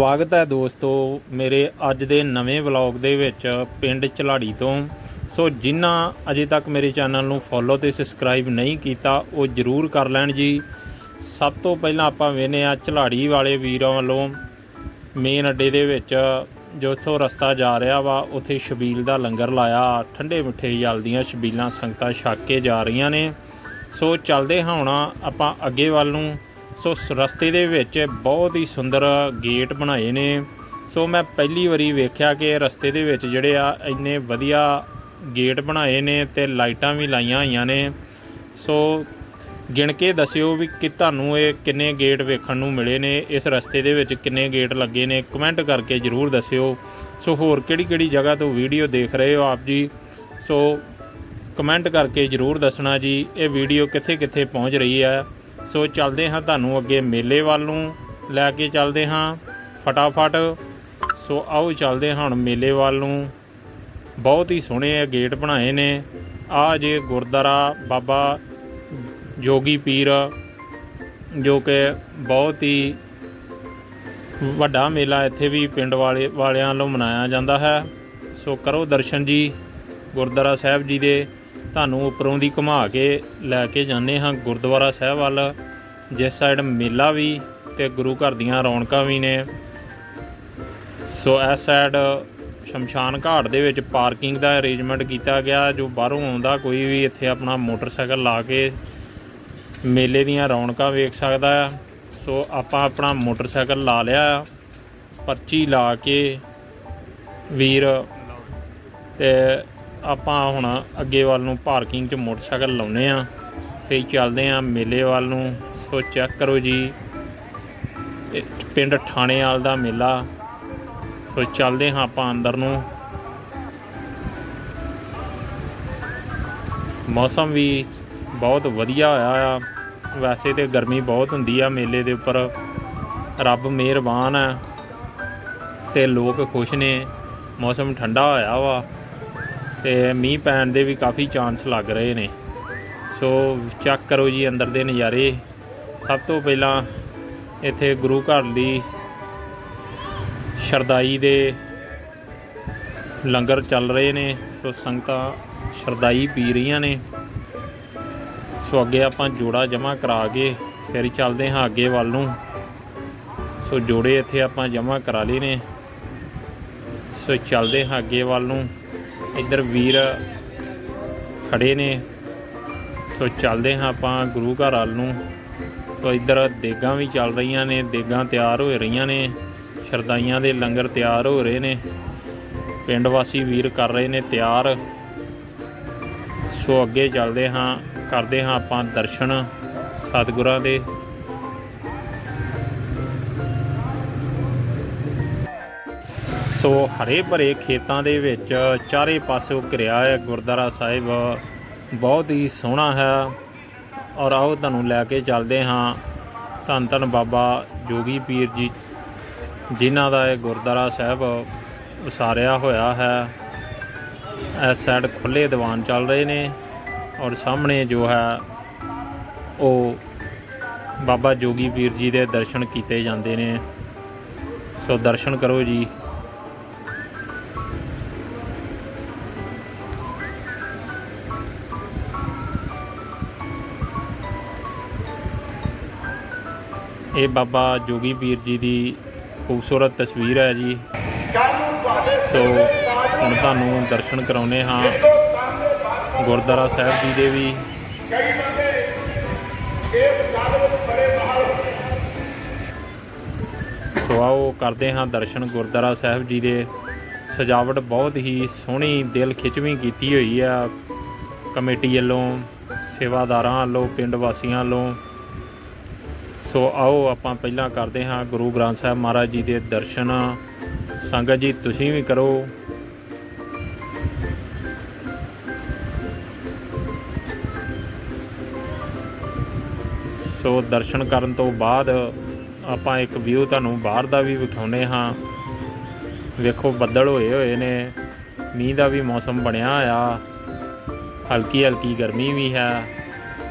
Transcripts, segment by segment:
ਸਵਾਗਤ ਹੈ ਦੋਸਤੋ ਮੇਰੇ ਅੱਜ ਦੇ ਨਵੇਂ ਵਲੌਗ ਦੇ ਵਿੱਚ ਪਿੰਡ ਝਲਾੜੀ ਤੋਂ। ਸੋ ਜਿਨ੍ਹਾਂ ਅਜੇ ਤੱਕ ਮੇਰੇ ਚੈਨਲ ਨੂੰ ਫੋਲੋ ਤੇ ਸਬਸਕ੍ਰਾਈਬ ਨਹੀਂ ਕੀਤਾ, ਉਹ ਜਰੂਰ ਕਰ ਲੈਣ ਜੀ। ਸਭ ਤੋਂ ਪਹਿਲਾਂ ਆਪਾਂ ਵੇਨੇ ਆ ਝਲਾੜੀ ਵਾਲੇ ਵੀਰਾਂ ਵੱਲੋਂ ਮੇਨ ਅੱਡੇ ਦੇ ਵਿੱਚ ਜੋ ਇੱਥੋਂ ਰਸਤਾ ਜਾ ਰਿਹਾ ਵਾ, ਉੱਥੇ ਸ਼ਬੀਲ ਦਾ ਲੰਗਰ ਲਾਇਆ। ਠੰਡੇ ਮਿੱਠੇ ਜਲ ਦੀਆਂ ਛਬੀਲਾਂ ਸੰਗਤਾਂ ਛੱਕ ਕੇ ਜਾ ਰਹੀਆਂ ਨੇ। ਸੋ ਚੱਲਦੇ ਹਾਂ ਹੁਣ ਆਪਾਂ ਅੱਗੇ ਵੱਲ ਨੂੰ। ਸੋ ਸ- ਰਸਤੇ ਦੇ ਵਿੱਚ ਬਹੁਤ ਹੀ ਸੁੰਦਰ ਗੇਟ ਬਣਾਏ ਨੇ। ਸੋ ਮੈਂ ਪਹਿਲੀ ਵਾਰੀ ਵੇਖਿਆ ਕਿ ਰਸਤੇ ਦੇ ਵਿੱਚ ਜਿਹੜੇ ਆ, ਇੰਨੇ ਵਧੀਆ ਗੇਟ ਬਣਾਏ ਨੇ ਤੇ ਲਾਈਟਾਂ ਵੀ ਲਾਈਆਂ ਹੋਈਆਂ ਨੇ। ਸੋ ਗਿਣ ਕੇ ਦੱਸਿਓ ਵੀ ਕਿ ਤੁਹਾਨੂੰ ਇਹ ਕਿੰਨੇ ਗੇਟ ਵੇਖਣ ਨੂੰ ਮਿਲੇ ਨੇ, ਇਸ ਰਸਤੇ ਦੇ ਵਿੱਚ ਕਿੰਨੇ ਗੇਟ ਲੱਗੇ ਨੇ, ਕਮੈਂਟ ਕਰਕੇ ਜਰੂਰ ਦੱਸਿਓ। ਸੋ ਹੋਰ ਕਿਹੜੀ ਕਿਹੜੀ ਜਗ੍ਹਾ ਤੋਂ ਵੀਡੀਓ ਦੇਖ ਰਹੇ ਹੋ ਆਪ ਜੀ? ਸੋ ਕਮੈਂਟ ਕਰਕੇ ਜਰੂਰ ਦੱਸਣਾ ਜੀ, ਇਹ ਵੀਡੀਓ ਕਿੱਥੇ ਕਿੱਥੇ ਪਹੁੰਚ ਰਹੀ ਹੈ। ਸੋ ਚੱਲਦੇ ਹਾਂ ਤੁਹਾਨੂੰ ਅੱਗੇ ਮੇਲੇ ਵੱਲ ਨੂੰ ਲੈ ਕੇ ਚੱਲਦੇ ਹਾਂ ਫਟਾਫਟ। ਸੋ ਆਓ ਚੱਲਦੇ ਹਾਂ ਮੇਲੇ ਵੱਲ ਨੂੰ। ਬਹੁਤ ਹੀ ਸੋਹਣੇ ਗੇਟ ਬਣਾਏ ਨੇ। ਆ ਜੇ ਗੁਰਦੁਆਰਾ ਬਾਬਾ ਜੋਗੀ ਪੀਰ, ਜੋ ਕਿ ਬਹੁਤ ਹੀ ਵੱਡਾ ਮੇਲਾ ਇੱਥੇ ਵੀ ਪਿੰਡ ਵਾਲੇ, ਵਾਲਿਆਂ ਵੱਲੋਂ ਮਨਾਇਆ ਜਾਂਦਾ ਹੈ। ਸੋ ਕਰੋ ਦਰਸ਼ਨ ਜੀ ਗੁਰਦੁਆਰਾ ਸਾਹਿਬ ਜੀ ਦੇ। ਤੁਹਾਨੂੰ ਉੱਪਰੋਂ ਦੀ ਘੁਮਾ ਕੇ ਲੈ ਕੇ ਜਾਂਦੇ ਹਾਂ। ਗੁਰਦੁਆਰਾ ਸਾਹਿਬ ਵੱਲ, ਜਿਸ ਸਾਈਡ ਮੇਲਾ ਵੀ ਤੇ ਗੁਰੂ ਘਰ ਦੀਆਂ ਰੌਣਕਾਂ ਵੀ ਨੇ। ਸੋ ਇਸ ਸਾਈਡ ਸ਼ਮਸ਼ਾਨ ਘਾਟ ਦੇ ਵਿੱਚ ਪਾਰਕਿੰਗ ਦਾ ਅਰੇਂਜਮੈਂਟ ਕੀਤਾ ਗਿਆ, ਜੋ ਬਾਹਰੋਂ ਆਉਂਦਾ ਕੋਈ ਵੀ ਇੱਥੇ ਆਪਣਾ ਮੋਟਰਸਾਈਕਲ ਲਾ ਕੇ ਮੇਲੇ ਦੀਆਂ ਰੌਣਕਾਂ ਵੇਖ ਸਕਦਾ ਆ ਸੋ ਆਪਾਂ ਆਪਣਾ ਮੋਟਰਸਾਈਕਲ ਲਾ ਲਿਆ ਆ ਪਰਚੀ ਲਾ ਕੇ ਵੀਰ ਤੇ ਆਪਾਂ ਹੁਣ ਅੱਗੇ ਵੱਲ ਨੂੰ ਪਾਰਕਿੰਗ 'ਚ ਮੋਟਰਸਾਈਕਲ ਲਾਉਨੇ ਆ ਫਿਰ ਚੱਲਦੇ ਆ ਮੇਲੇ ਵੱਲ ਨੂੰ। ਸੋ ਚੈੱਕ ਕਰੋ ਜੀ। ਪਿੰਡ ਪਿੰਡ ਠਾਣੇਵਾਲ ਦਾ ਮੇਲਾ। ਸੋ ਚੱਲਦੇ ਹਾਂ ਆਪਾਂ ਅੰਦਰ ਨੂੰ। ਮੌਸਮ ਵੀ ਬਹੁਤ ਵਧੀਆ ਹੋਇਆ ਆ। ਵੈਸੇ ਤੇ ਗਰਮੀ ਬਹੁਤ ਹੁੰਦੀ ਆ ਮੇਲੇ ਦੇ ਉੱਪਰ। ਰੱਬ ਮਿਹਰਬਾਨ ਹੈ ਤੇ ਲੋਕ ਖੁਸ਼ ਨੇ। ਮੌਸਮ ਠੰਡਾ ਹੋਇਆ ਵਾ। ਤੇ ਮੀਂਹ ਪੈਣ ਦੇ ਵੀ ਕਾਫੀ ਚਾਂਸ ਲੱਗ ਰਹੇ ਨੇ। ਸੋ ਚੈੱਕ ਕਰੋ ਜੀ ਅੰਦਰ ਦੇ ਨਜ਼ਾਰੇ। ਸਭ ਤੋਂ ਪਹਿਲਾਂ ਇੱਥੇ ਗੁਰੂ ਘਰ ਦੀ ਸ਼ਰਦਾਈ ਦੇ ਲੰਗਰ ਚੱਲ ਰਹੇ ਨੇ। ਸੋ ਸੰਗਤਾਂ ਸ਼ਰਦਾਈ ਪੀ ਰਹੀਆਂ ਨੇ। ਸੋ ਅੱਗੇ ਆਪਾਂ ਜੋੜਾ ਜਮ੍ਹਾਂ ਕਰਾ ਕੇ ਫਿਰ ਚੱਲਦੇ ਹਾਂ ਅੱਗੇ ਵੱਲ ਨੂੰ। ਸੋ ਜੋੜੇ ਇੱਥੇ ਆਪਾਂ ਜਮ੍ਹਾਂ ਕਰਾ ਲਏ ਨੇ। ਸੋ ਚੱਲਦੇ ਹਾਂ ਅੱਗੇ ਵੱਲ ਨੂੰ। ਇੱਧਰ ਵੀਰ ਖੜੇ ਨੇ। ਸੋ ਚੱਲਦੇ ਹਾਂ ਆਪਾਂ ਗੁਰੂ ਘਰ ਵੱਲ ਨੂੰ। ਸੋ ਇੱਧਰ ਦੇਗਾਂ ਵੀ ਚੱਲ ਰਹੀਆਂ ਨੇ, ਦੇਗਾਂ ਤਿਆਰ ਹੋ ਰਹੀਆਂ ਨੇ, ਸ਼ਰਦਾਈਆਂ ਦੇ ਲੰਗਰ ਤਿਆਰ ਹੋ ਰਹੇ ਨੇ। ਪਿੰਡ ਵਾਸੀ ਵੀਰ ਕਰ ਰਹੇ ਨੇ ਤਿਆਰ। ਸੋ ਅੱਗੇ ਚੱਲਦੇ ਹਾਂ, ਕਰਦੇ ਹਾਂ ਆਪਾਂ ਦਰਸ਼ਨ ਸਤਿਗੁਰਾਂ ਦੇ। ਸੋ ਹਰੇ ਭਰੇ ਖੇਤਾਂ ਦੇ ਵਿੱਚ ਚਾਰੇ ਪਾਸਿਓਂ ਘਿਰਿਆ ਹੈ ਗੁਰਦੁਆਰਾ ਸਾਹਿਬ। ਬਹੁਤ ਹੀ ਸੋਹਣਾ ਹੈ। ਔਰ ਆਓ ਤੁਹਾਨੂੰ ਲੈ ਕੇ ਚੱਲਦੇ ਹਾਂ। ਧੰਨ ਧੰਨ ਬਾਬਾ ਜੋਗੀ ਪੀਰ ਜੀ, ਜਿਨ੍ਹਾਂ ਦਾ ਇਹ ਗੁਰਦੁਆਰਾ ਸਾਹਿਬ ਉਸਾਰਿਆ ਹੋਇਆ ਹੈ। ਇਸ ਸਾਈਡ ਖੁੱਲੇ ਦੀਵਾਨ ਚੱਲ ਰਹੇ ਨੇ ਔਰ ਸਾਹਮਣੇ ਜੋ ਹੈ, ਉਹ ਬਾਬਾ ਜੋਗੀ ਪੀਰ ਜੀ ਦੇ ਦਰਸ਼ਨ ਕੀਤੇ ਜਾਂਦੇ ਨੇ। ਸੋ ਦਰਸ਼ਨ ਕਰੋ ਜੀ। ਇਹ ਬਾਬਾ ਜੋਗੀ ਪੀਰ ਜੀ ਦੀ ਖੂਬਸੂਰਤ ਤਸਵੀਰ ਹੈ ਜੀ। ਸੋ ਹੁਣ ਤੁਹਾਨੂੰ ਦਰਸ਼ਨ ਕਰਾਉਨੇ ਹਾਂ ਗੁਰਦੁਆਰਾ ਸਾਹਿਬ ਜੀ ਦੇ ਵੀ। ਸੋ ਆਓ ਕਰਦੇ ਹਾਂ ਦਰਸ਼ਨ ਗੁਰਦੁਆਰਾ ਸਾਹਿਬ ਜੀ ਦੇ। ਸਜਾਵਟ ਬਹੁਤ ਹੀ ਸੋਹਣੀ, ਦਿਲ ਖਿੱਚਵੀਂ ਕੀਤੀ ਹੋਈ ਆ। ਕਮੇਟੀ ਵੱਲੋਂ, ਸੇਵਾਦਾਰਾਂ ਵੱਲੋਂ, ਪਿੰਡ ਵਾਸੀਆਂ ਵੱਲੋਂ। ਸੋ ਆਓ ਆਪਾਂ ਪਹਿਲਾਂ ਕਰਦੇ ਹਾਂ ਗੁਰੂ ਗ੍ਰੰਥ ਸਾਹਿਬ ਮਹਾਰਾਜ ਜੀ ਦੇ ਦਰਸ਼ਨ। ਸੰਗਤ ਜੀ, ਤੁਸੀਂ ਵੀ ਕਰੋ। ਸੋ ਦਰਸ਼ਨ ਕਰਨ ਤੋਂ ਬਾਅਦ ਆਪਾਂ ਇੱਕ ਵਿਊ ਤੁਹਾਨੂੰ ਬਾਹਰ ਦਾ ਵੀ ਵਿਖਾਉਨੇ ਹਾਂ। ਵੇਖੋ, ਬੱਦਲ ਹੋਏ ਹੋਏ ਨੇ। ਮੀਂਹ ਦਾ ਵੀ ਮੌਸਮ ਬਣਿਆ ਆ। ਹਲਕੀ ਹਲਕੀ ਗਰਮੀ ਵੀ ਹੈ।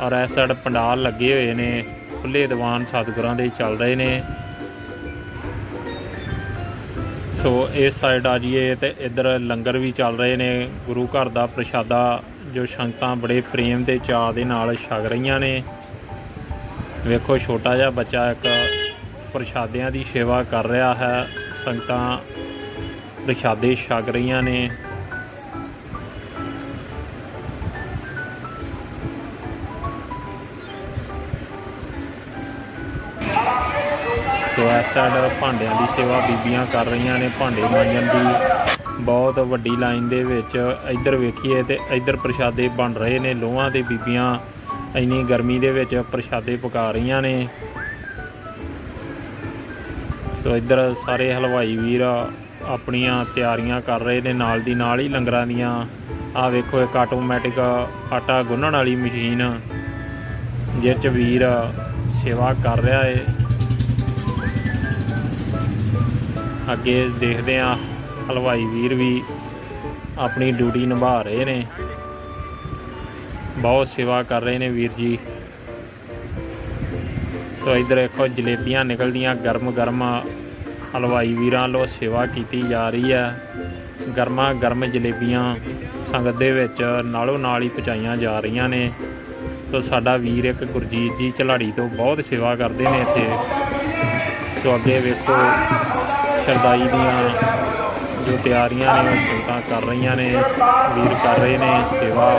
ਔਰ ਇਸ ਸਾਈਡ ਪੰਡਾਲ ਲੱਗੇ ਹੋਏ ਨੇ। ਖੁੱਲੇ ਦੀਵਾਨ ਸਤਿਗੁਰਾਂ ਦੇ ਚੱਲ ਰਹੇ ਨੇ। ਸੋ ਇਸ ਸਾਈਡ ਆ ਜਾਈਏ ਤੇ ਇੱਧਰ ਲੰਗਰ ਵੀ ਚੱਲ ਰਹੇ ਨੇ। ਗੁਰੂ ਘਰ ਦਾ ਪ੍ਰਸ਼ਾਦਾ ਜੋ ਸੰਗਤਾਂ ਬੜੇ ਪ੍ਰੇਮ ਦੇ ਚਾਅ ਦੇ ਨਾਲ ਛਕ ਰਹੀਆਂ ਨੇ। ਵੇਖੋ ਛੋਟਾ ਜਿਹਾ ਬੱਚਾ ਇੱਕ ਪ੍ਰਸ਼ਾਦਿਆਂ ਦੀ ਸੇਵਾ ਕਰ ਰਿਹਾ ਹੈ। ਸੰਗਤਾਂ ਪ੍ਰਸ਼ਾਦੇ ਛਕ ਰਹੀਆਂ ਨੇ। ਸੋ ਇਸ ਸਾਈਡ ਭਾਂਡਿਆਂ ਦੀ ਸੇਵਾ ਬੀਬੀਆਂ ਕਰ ਰਹੀਆਂ ਨੇ, ਭਾਂਡੇ ਮਾਂਜਣ ਦੀ। ਬਹੁਤ ਵੱਡੀ ਲਾਈਨ ਦੇ ਵਿੱਚ ਇੱਧਰ ਵੇਖੀਏ ਤੇ ਇੱਧਰ ਪ੍ਰਸ਼ਾਦੇ ਬਣ ਰਹੇ ਨੇ, ਲੋਹਾਂ ਦੇ ਬੀਬੀਆਂ ਇੰਨੀ ਗਰਮੀ ਦੇ ਵਿੱਚ ਪ੍ਰਸ਼ਾਦੇ ਪਕਾ ਰਹੀਆਂ ਨੇ। ਸੋ ਇੱਧਰ ਸਾਰੇ ਹਲਵਾਈ ਵੀਰ ਆਪਣੀਆਂ ਤਿਆਰੀਆਂ ਕਰ ਰਹੇ ਨੇ, ਨਾਲ ਦੀ ਨਾਲ ਹੀ ਲੰਗਰਾਂ ਦੀਆਂ। ਆਹ ਵੇਖੋ, ਇੱਕ ਆਟੋਮੈਟਿਕ ਆਟਾ ਗੁੰਨਣ ਵਾਲੀ ਮਸ਼ੀਨ ਜਿਸ 'ਚ ਵੀਰ ਸੇਵਾ ਕਰ ਰਿਹਾ ਏ। ਅੱਗੇ ਦੇਖਦੇ ਆ ਹਲਵਾਈ ਵੀਰ ਵੀ ਆਪਣੀ ਡਿਊਟੀ ਨਿਭਾ ਰਹੇ ਨੇ। ਬਹੁਤ ਸੇਵਾ ਕਰ ਰਹੇ ਨੇ ਵੀਰ ਜੀ। ਸੋ ਇਧਰ ਦੇਖੋ, ਜਲੇਬੀਆਂ ਨਿਕਲਦੀਆਂ ਗਰਮ ਗਰਮ ਹਲਵਾਈ ਵੀਰਾਂ ਵੱਲੋਂ ਸੇਵਾ ਕੀਤੀ ਜਾ ਰਹੀ ਹੈ। ਗਰਮਾ ਗਰਮ ਜਲੇਬੀਆਂ ਸੰਗਤ ਦੇ ਵਿੱਚ ਨਾਲੋਂ ਨਾਲ ਹੀ ਪਹੁੰਚਾਈਆਂ ਜਾ ਰਹੀਆਂ ਨੇ। ਸੋ ਸਾਡਾ ਵੀਰ ਇੱਕ ਗੁਰਜੀਤ ਜੀ ਝਲਾੜੀ ਤੋਂ ਬਹੁਤ ਸੇਵਾ ਕਰਦੇ ਨੇ ਇੱਥੇ। ਸੋ ਅੱਗੇ ਵੇਖੋ ਸ਼ਰਦਾਈ ਦੀਆਂ ਜੋ ਤਿਆਰੀਆਂ ਨੇ, ਉਹ ਸੰਗਤਾਂ ਕਰ ਰਹੀਆਂ ਨੇ, ਵੀਰ ਕਰ ਰਹੇ ਨੇ, ਸੇਵਾ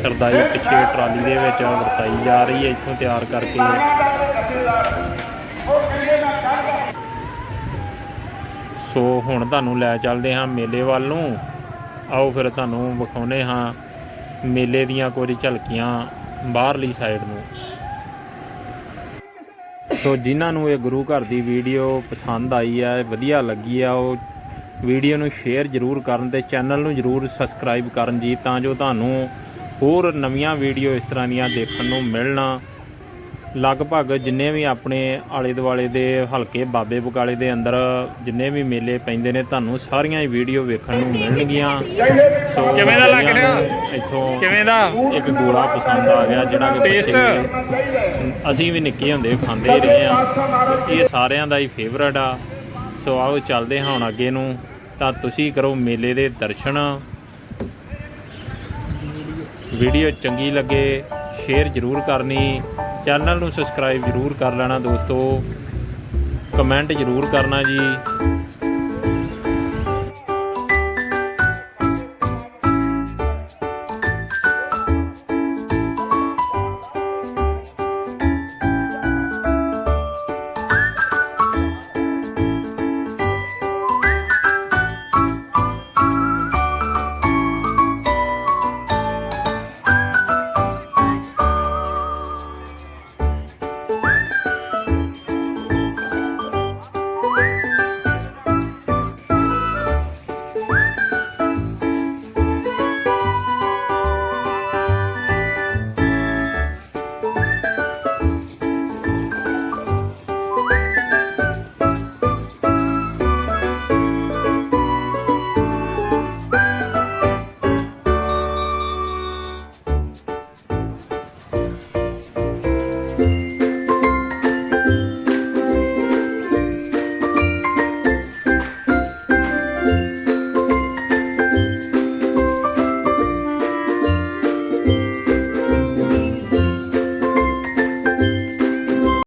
ਸ਼ਰਦਾਈ ਪਿੱਛੇ ਟਰਾਲੀ ਦੇ ਵਿੱਚ ਵਰਤਾਈ ਜਾ ਰਹੀ ਹੈ, ਇੱਥੋਂ ਤਿਆਰ ਕਰਕੇ। ਸੋ ਹੁਣ ਤੁਹਾਨੂੰ ਲੈ ਚੱਲਦੇ ਹਾਂ ਮੇਲੇ ਵੱਲ ਨੂੰ। ਆਓ ਫਿਰ ਤੁਹਾਨੂੰ ਵਿਖਾਉਨੇ ਹਾਂ ਮੇਲੇ ਦੀਆਂ ਕੁਝ ਝਲਕੀਆਂ ਬਾਹਰਲੀ ਸਾਈਡ ਨੂੰ। ਸੋ ਜਿਨ੍ਹਾਂ ਨੂੰ ਇਹ ਗੁਰੂ ਘਰ ਦੀ ਵੀਡੀਓ ਪਸੰਦ ਆਈ ਹੈ ਵਧੀਆ ਲੱਗੀ ਆ, ਉਹ ਵੀਡੀਓ ਨੂੰ ਸ਼ੇਅਰ ਜ਼ਰੂਰ ਕਰਨ ਤੇ ਚੈਨਲ ਨੂੰ ਜ਼ਰੂਰ ਸਬਸਕ੍ਰਾਈਬ ਕਰਨ ਜੀ, ਤਾਂ ਜੋ ਤੁਹਾਨੂੰ ਹੋਰ ਨਵੀਆਂ ਵੀਡੀਓ ਇਸ ਤਰ੍ਹਾਂ ਦੀਆਂ ਦੇਖਣ ਨੂੰ ਮਿਲਣਾ। ਲਗਭਗ ਜਿੰਨੇ ਵੀ ਆਪਣੇ ਆਲੇ ਦੁਆਲੇ ਦੇ ਹਲਕੇ ਬਾਬੇ ਬਕਾਲੇ ਦੇ ਅੰਦਰ ਜਿੰਨੇ ਵੀ ਮੇਲੇ ਪੈਂਦੇ ਨੇ ਤੁਹਾਨੂੰ ਸਾਰੀਆਂ ਹੀ ਵੀਡੀਓ ਵੇਖਣ ਨੂੰ ਮਿਲਣਗੀਆਂ। ਸੋ ਕਿਵੇਂ ਦਾ ਲੱਗ ਰਿਹਾ? ਇੱਥੋਂ ਕਿਵੇਂ ਦਾ? ਇੱਕ ਗੋਲਾ ਪਸੰਦ ਆ ਗਿਆ ਜਿਹੜਾ ਕਿ? ਬੱਚੇ ਅਸੀਂ ਵੀ ਨਿੱਕੇ ਹੁੰਦੇ ਖਾਂਦੇ ਹੀ ਰਹੇ ਆ ਇਹ ਸਾਰਿਆਂ ਦਾ ਹੀ ਫੇਵਰਟ ਆ। ਸੋ ਆਓ ਚੱਲਦੇ ਹਾਂ ਹੁਣ ਅੱਗੇ ਨੂੰ। ਤਾਂ ਤੁਸੀਂ ਕਰੋ ਮੇਲੇ ਦੇ ਦਰਸ਼ਨ। ਵੀਡੀਓ ਚੰਗੀ ਲੱਗੇ ਸ਼ੇਅਰ ਜ਼ਰੂਰ ਕਰਨੀ। ਚੈਨਲ ਨੂੰ ਸਬਸਕ੍ਰਾਈਬ ਜ਼ਰੂਰ ਕਰ ਲੈਣਾ ਦੋਸਤੋ। ਕਮੈਂਟ ਜ਼ਰੂਰ ਕਰਨਾ ਜੀ।